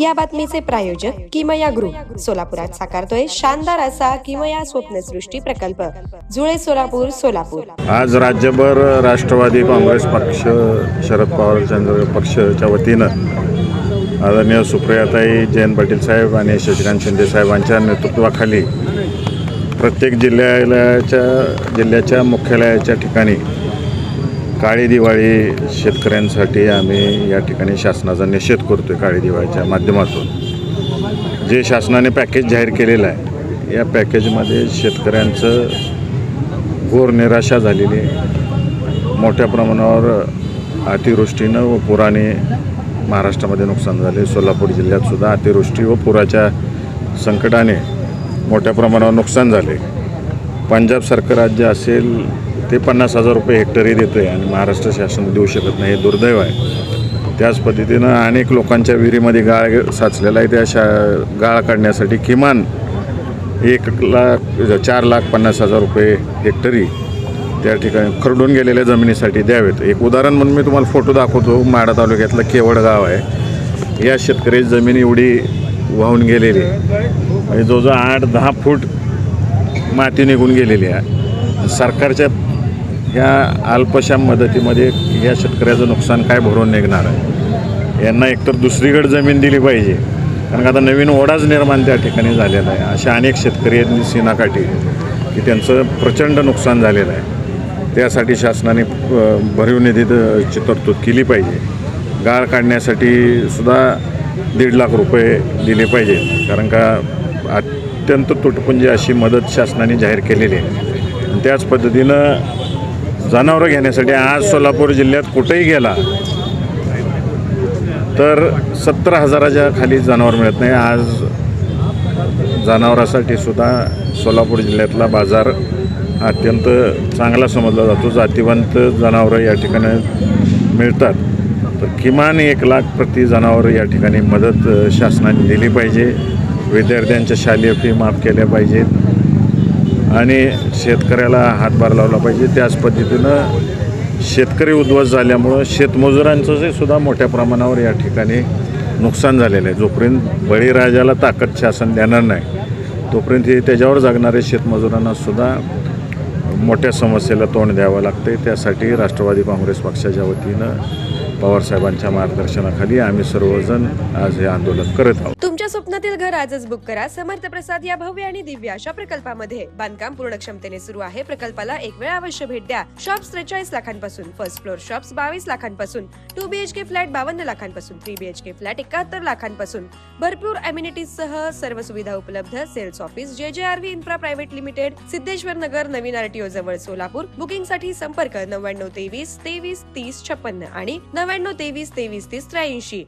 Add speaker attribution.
Speaker 1: या बातमीचे प्रायोजक किमया ग्रुप. सोलापुरात साकारतोय शानदार असा किमया स्वप्नसृष्टी प्रकल्प. जुळे सोलापूर सोलापूर.
Speaker 2: आज राज्यभर राष्ट्रवादी काँग्रेस पक्ष शरद पवार चंद्र पक्षाच्या वतीनं आदरणीय सुप्रियाताई जयंत पाटील साहेब आणि शशिकांत शिंदे साहेबांच्या नेतृत्वाखाली प्रत्येक जिल्ह्याच्या जिल्ह्याच्या मुख्यालयाच्या ठिकाणी काळी दिवाळी शेतकऱ्यांसाठी आम्ही या ठिकाणी शासनाचा निषेध करतो आहे काळी दिवाळीच्या माध्यमातून. जे शासनाने पॅकेज जाहीर केलेलं आहे या पॅकेजमध्ये शेतकऱ्यांचं घोर निराशा झालेली आहे. मोठ्या प्रमाणावर अतिवृष्टीनं व पुराने महाराष्ट्रामध्ये नुकसान झाले. सोलापूर जिल्ह्यातसुद्धा अतिवृष्टी व पुराच्या संकटाने मोठ्या प्रमाणावर नुकसान झाले. पंजाब सरकार राज्य असेल ते पन्नास हजार रुपये हेक्टरी देतो आहे आणि महाराष्ट्र शासन देऊ शकत नाही हे दुर्दैव आहे. त्याच पद्धतीनं अनेक लोकांच्या विहिरीमध्ये गाळ साचलेला आहे. त्या शा गाळ काढण्यासाठी किमान एक लाख चार लाख पन्नास हजार रुपये हेक्टरी त्या ठिकाणी खरडून गेलेल्या जमिनीसाठी द्यावेत. एक उदाहरण म्हणून मी तुम्हाला फोटो दाखवतो. माडा तालुक्यातलं केवड गाव आहे. या शेतकरी जमीन एवढी वाहून गेलेली आहे. म्हणजे जवळजवळ आठ दहा फूट माती निघून गेलेली आहे. सरकारच्या ह्या अल्पशा मदतीमध्ये या शेतकऱ्याचं नुकसान काय भरून निघणार आहे? यांना एकतर दुसरीकडे जमीन दिली पाहिजे. कारण का आता नवीन ओढाच निर्माण त्या ठिकाणी झालेला आहे. अशा अनेक शेतकरी आहेत सीनाकाठी की त्यांचं प्रचंड नुकसान झालेलं आहे. त्यासाठी शासनाने भरीव निधी तरतूद केली पाहिजे. गाळ काढण्यासाठी सुद्धा दीड लाख रुपये दिले पाहिजे. कारण का अत्यंत तुटपुंजी अशी मदत शासनाने जाहीर केलेली आहे. त्याच पद्धतीनं जनावरं घेण्यासाठी आज सोलापूर जिल्ह्यात कुठेही गेला तर सत्तर हजाराच्या खाली जनावर मिळत नाही. आज जनावरासाठी सुद्धा सोलापूर जिल्ह्यातला बाजार अत्यंत चांगला समजला जातो. जातीवंत जनावरं या ठिकाणी मिळतात. तर किमान एक लाख प्रति जनावर या ठिकाणी मदत शासनाने दिली पाहिजे. विद्यार्थ्यांच्या शालेय फी माफ केल्या पाहिजेत. आणि शेतकऱ्याला हातभार लावला पाहिजे. त्याच पद्धतीनं शेतकरी उद्ध्वस्त झाल्यामुळं शेतमजुरांचं सुद्धा मोठ्या प्रमाणावर या ठिकाणी नुकसान झालेलं आहे. जोपर्यंत बळीराजाला ताकद शासन देणार नाही तोपर्यंत हे त्याच्यावर जगणारे शेतमजुरांना सुद्धा मोठ्या समस्येला तोंड द्यावं लागते त्यासाठी राष्ट्रवादी काँग्रेस पक्षाच्या वतीनं पवारसाहेबांच्या मार्गदर्शनाखाली आम्ही सर्वजण आज हे आंदोलन करत आहोत.
Speaker 1: तुमच्या स्वप्नातील घर आजच बुक करा. समर्थ प्रसाद या भव्य आणि दिव्य अशा प्रकल्पामध्ये. बांधकाम पूर्ण क्षमतेने सुरू आहे. प्रकल्पाला एक वेळ अवश्य भेट द्या. शॉप्स त्रेचाळीस लाखांपासून. फर्स्ट फ्लोअर शॉप्स बावीस लाखांपासून. टू बीएचके फ्लॅट बावन्न लाखांपासून. थ्री बीएचके फ्लॅट एकाहत्तर लाखांपासून. भरपूर अम्युनिटीज सह सर्व सुविधा उपलब्ध. Sales office J J R V infra private limited Siddheshwar Nagar नवीन आरटीओ जवळ सोलापूर. बुकिंगसाठी संपर्क नव्याण्णव तेवीस तेवीस तीस छप्पन्न आणि नव्याण्णव तेवीस तेवीस तीस त्र्याऐंशी